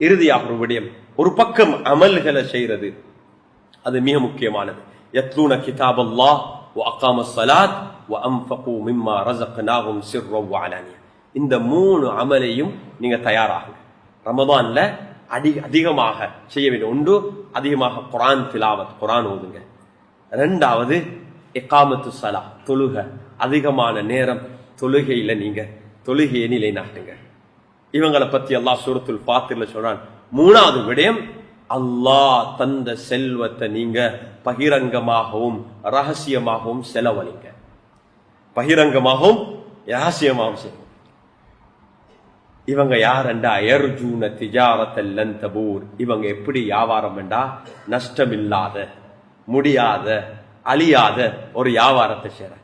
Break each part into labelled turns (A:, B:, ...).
A: இறுதியாக ஒரு விடயம். ஒரு பக்கம் அமல்களை செய்யறது அது மிக முக்கியமானது. யத்லூன கிதாப் அல்லாஹ் அக்காம சலாத் அம்பகு மிம்மா ரசக்னாகும் சிர்ரவானியா இந்த மூணு அமலையும் நீங்க தயாராகுங்க. ரமதான்ல அடி அதிகமாக செய்ய வேண்டும் உண்டு அதிகமாக குரான் திலாவத் குரான் ஓதுங்க. ரெண்டாவது எக்காமத்து சலா தொழுக. அதிகமான நேரம் தொழுகையில் நீங்க தொழுகையை நிலைநாட்டுங்க. இவங்களை பத்தி அல்லாஹ் சூரத்துல் பார்த்துல சொன்னான் மூணாவது விடயம் அல்லாஹ் தந்த செல்வத்தை நீங்க பகிரங்கமாகவும் ரகசியமாகவும் செலவழிங்க. பகிரங்கமாகவும் ரகசியமாகவும் செய்யும் இவங்க யாரண்டா? எர்ஜூன திஜாரத்தல்லன் தபூர் இவங்க எப்படி வியாபாரம் வேண்டா நஷ்டமில்லாத முடியாத அழியாத ஒரு வியாபாரத்தை செய்ற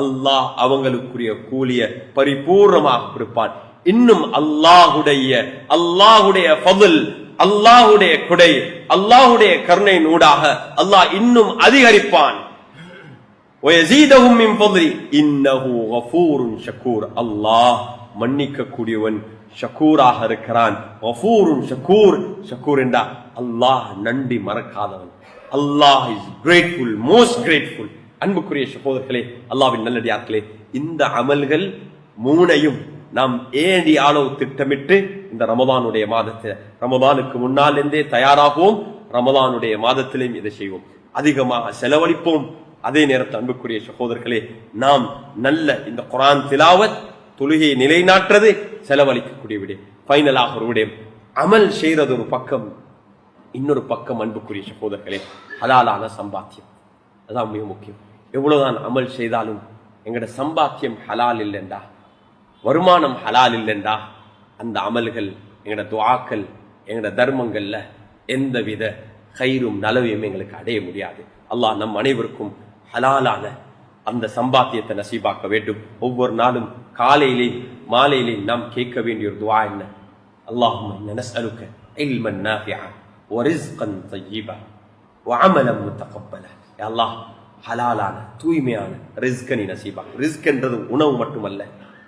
A: அல்லாஹ் அவங்களுக்குரிய கூலிய பரிபூர்ணமாக கொடுப்பான். இன்னும் அல்லாஹுடைய அல்லாஹுடைய பதில் அல்லாஹுடைய குடை அல்லாஹுடைய கருணை நூடாக அல்லாஹ் இன்னும் அதிகரிப்பான். அல்லாஹ் மன்னிக்கக்கூடியவன் ஷக்கூராக இருக்கிறான். ஷக்கூர் ஷக்கூர் என்றா அல்லாஹ் நன்றி மறக்காதவன். Allah is grateful most grateful அன்புக்குரிய சகோதரர்களே அல்லாவின் நல்லடியாக்களே இந்த அமல்கள் மூனையும் நாம் ஏடி ஆளவு திட்டமிட்டு இந்த ரமதானுடைய மாதத்தில் ரமதானுக்கு முன்னால் இருந்தே தயாராகவும் ரமதானுடைய மாதத்திலையும் இதை செய்வோம். அதிகமாக செலவழிப்போம். அதே நேரத்தில் அன்புக்குரிய சகோதரர்களே நாம் நல்ல இந்த குரான் திலாவத் தொழுகையை நிலைநாட்டுறது செலவழிக்கக்கூடிய விடயம். ஃபைனலாக ஒரு விடயம். அமல் செய்யறது ஒரு பக்கம் இன்னொரு பக்கம் அன்புக்குரிய சகோதரர்களே ஹலாலான சம்பாத்தியம். அதான் மிக முக்கியம். எவ்வளவுதான் அமல் செய்தாலும் எங்கட சம்பாத்தியம் ஹலால் இல்லைண்டா? வருமானம் ஹலால் இல்லைண்டா? அந்த அமல்கள் எங்கட துவாக்கள் எங்கட தர்மங்கள்ல எந்தவித கயிறும் நலவையும் எங்களுக்கு அடைய முடியாது. அல்லாஹ் நம் அனைவருக்கும் ஹலாலான அந்த சம்பாத்தியத்தை நசீபாக்க வேண்டும். ஒவ்வொரு நாளும் காலையிலே மாலையிலே நாம் கேட்க வேண்டிய ஒரு துவா என்ன? அல்லாஹும் நனஸ்அலுக்க இல்மன் நாஃபிஆ ஒரிஸ்கன் தய்யிபா வஅமலம் முத்தகப்பல. அல்லாஹ் ஹலாலான தூய்மையான ரிஸ்கனி நசீபாக்கு. ரிஸ்க்ன்றது உணவு மட்டுமல்ல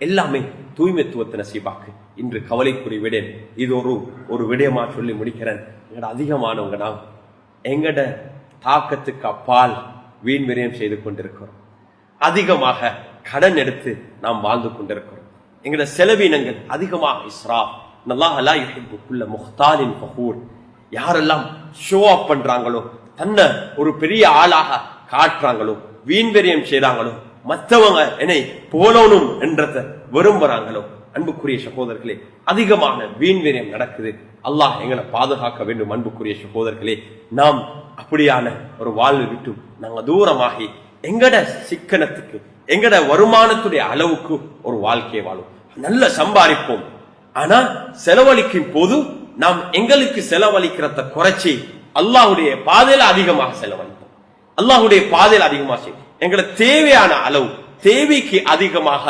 A: எல்லாமே தூய்மைத்துவத்தை நசீபாக்கு. இன்று கவலைக்குரிய விடயம் இது ஒரு ஒரு விடயமா சொல்லி முடிக்கிறேன். எங்கட அதிகமானவங்க நான் எங்கட தாக்கத்துக்கு அப்பால் வீண் விரயம் செய்து கொண்டிருக்கிறோம். அதிகமாக கடன் எடுத்து நாம் வாழ்ந்து கொண்டிருக்கிறோம். எங்கட செலவினங்கள் அதிகமாக இஸ்ரா நல்லாஹலா லா யுஹிப்பு முஹ்தாலின் பகூர் யாரெல்லாம் ஷோ ஆஃப் பண்றாங்களோ தன்னை ஒரு பெரிய ஆளாக காட்டுறாங்களோ வீண்வெறியம் விரயம் செய்றாங்களோ மற்றவங்க என்னை போலோனும் என்றத விரும்புறாங்களோ அன்புக்குரிய சகோதரர்களே அதிகமான வீண்வெறியம் நடக்குது. அல்லாஹ் எங்களை பாதுகாக்க வேண்டும் அன்புக்குரிய சகோதரர்களே. நாம் அப்படியான ஒரு வாழ்வு விட்டு நாங்கள் தூரமாகி எங்கட சிக்கனத்துக்கு எங்கட வருமானத்துடைய அளவுக்கு ஒரு வாழ்க்கையை வாழும். நல்ல சம்பாதிப்போம். ஆனா செலவழிக்கும் போது நாம் எங்களுக்கு செலவழிக்கிறத குறைச்சி அல்லாஹுடைய பாதையில அதிகமாக செலவழிப்போம். அல்லாஹுடைய பாதையில அதிகமாக செய்யும் எங்களை தேவையான அளவு தேவைக்கு அதிகமாக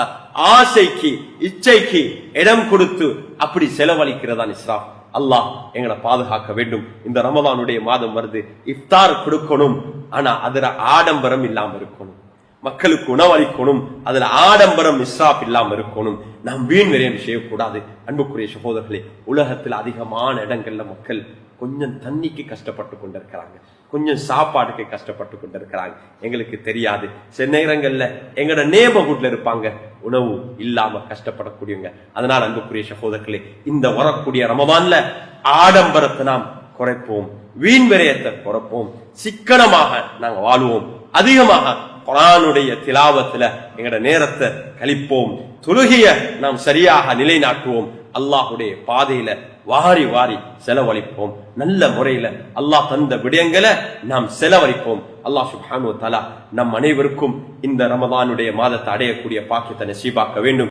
A: ஆசைக்கு இச்சைக்கு இடம் கொடுத்து அப்படி செலவழிக்கிறதா இஸ்ராப் அல்லாஹ் எங்களை பாதுகாக்க வேண்டும். இந்த ரமதானுடைய மாதம் வருது. இஃப்தார் கொடுக்கணும். ஆனா அதுல ஆடம்பரம் இல்லாம இருக்கணும். மக்களுக்கு உணவளிக்கணும் அதுல ஆடம்பரம் இஸ்ராப் இல்லாம இருக்கணும். நாம் வீண் விரயம் செய்யக்கூடாது. அன்புக்குரிய சகோதரர்களே உலகத்தில் அதிகமான இடங்கள்ல மக்கள் கொஞ்சம் தண்ணிக்கு கஷ்டப்பட்டு கொண்டிருக்கிறாங்க. கொஞ்சம் சாப்பாடுக்கு கஷ்டப்பட்டு கொண்டிருக்கிறாங்க. எங்களுக்கு தெரியாது. சில நேரங்கள்ல எங்களோட நேபர்ஹுட்ல இருப்பாங்க. உணவு இல்லாம கஷ்டப்படக்கூடியவங்க. அதனால அன்புக்குரிய சகோதரர்களே இந்த வரக்கூடிய ரமதான்ல ஆடம்பரத்தை நாம் குறைப்போம். வீண் விரயத்தை குறைப்போம். சிக்கனமாக நாங்க வாழ்வோம். அதிகமாக குரானுடைய திலாவத்துல எங்கட நேரத்தை கழிப்போம். தொழுகைய நாம் சரியாக நிலைநாட்டுவோம். அல்லாஹுடைய பாதையில வாரி வாரி செலவழிப்போம். நல்ல முறையில அல்லாஹ் தந்த விடயங்களை நாம் செலவழிப்போம். அல்லாஹ் சுபானு தலா நம் அனைவருக்கும் இந்த ரமதானுடைய மாதத்தை அடையக்கூடிய பாக்கியத்தை நசீபாக்க வேண்டும்.